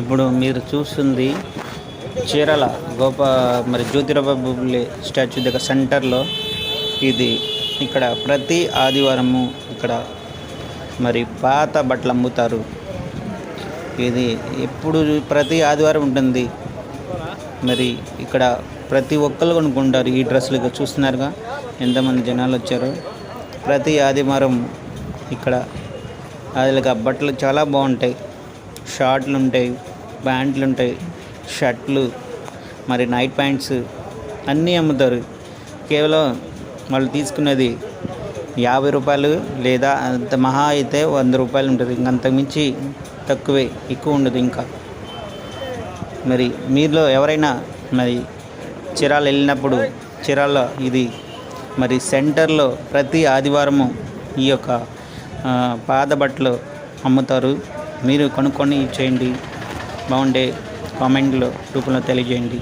ఇప్పుడు మీరు చూస్తుంది చీరల గోప మరి జ్యోతిరాబాబు ఫులే స్టాచ్యూ దగ్గర సెంటర్లో ఇది ఇక్కడ ప్రతి ఆదివారము ఇక్కడ మరి పాత బట్టలు అమ్ముతారు. ఇది ఎప్పుడు ప్రతి ఆదివారం ఉంటుంది. మరి ఇక్కడ ప్రతి ఒక్కరు కొనుక్కుంటారు ఈ డ్రెస్సులు ఇక్కడ చూస్తున్నారుగా. ఎంతమంది జనాలు వచ్చారు. ప్రతి ఆదివారం ఇక్కడ వాళ్ళకి బట్టలు చాలా బాగుంటాయి. షార్ట్లు ఉంటాయి ప్యాంట్లు ఉంటాయి షర్ట్లు మరి నైట్ ప్యాంట్స్ అన్నీ అమ్ముతారు. కేవలం వాళ్ళు తీసుకున్నది యాభై రూపాయలు లేదా అంత మహా అయితే వంద రూపాయలు ఉంటుంది. ఇంకంతకుమించి తక్కువే ఎక్కువ ఉండదు ఇంకా. మరి మీలో ఎవరైనా మరి చీరాలు వెళ్ళినప్పుడు చీరాల ఇది మరి సెంటర్లో ప్రతి ఆదివారము ఈ యొక్క ఆ, పాత బట్టలు అమ్ముతారు. మీరు కొనుక్కొని చేయండి. బాగుండే కామెంట్లో రూపంలో తెలియజేయండి.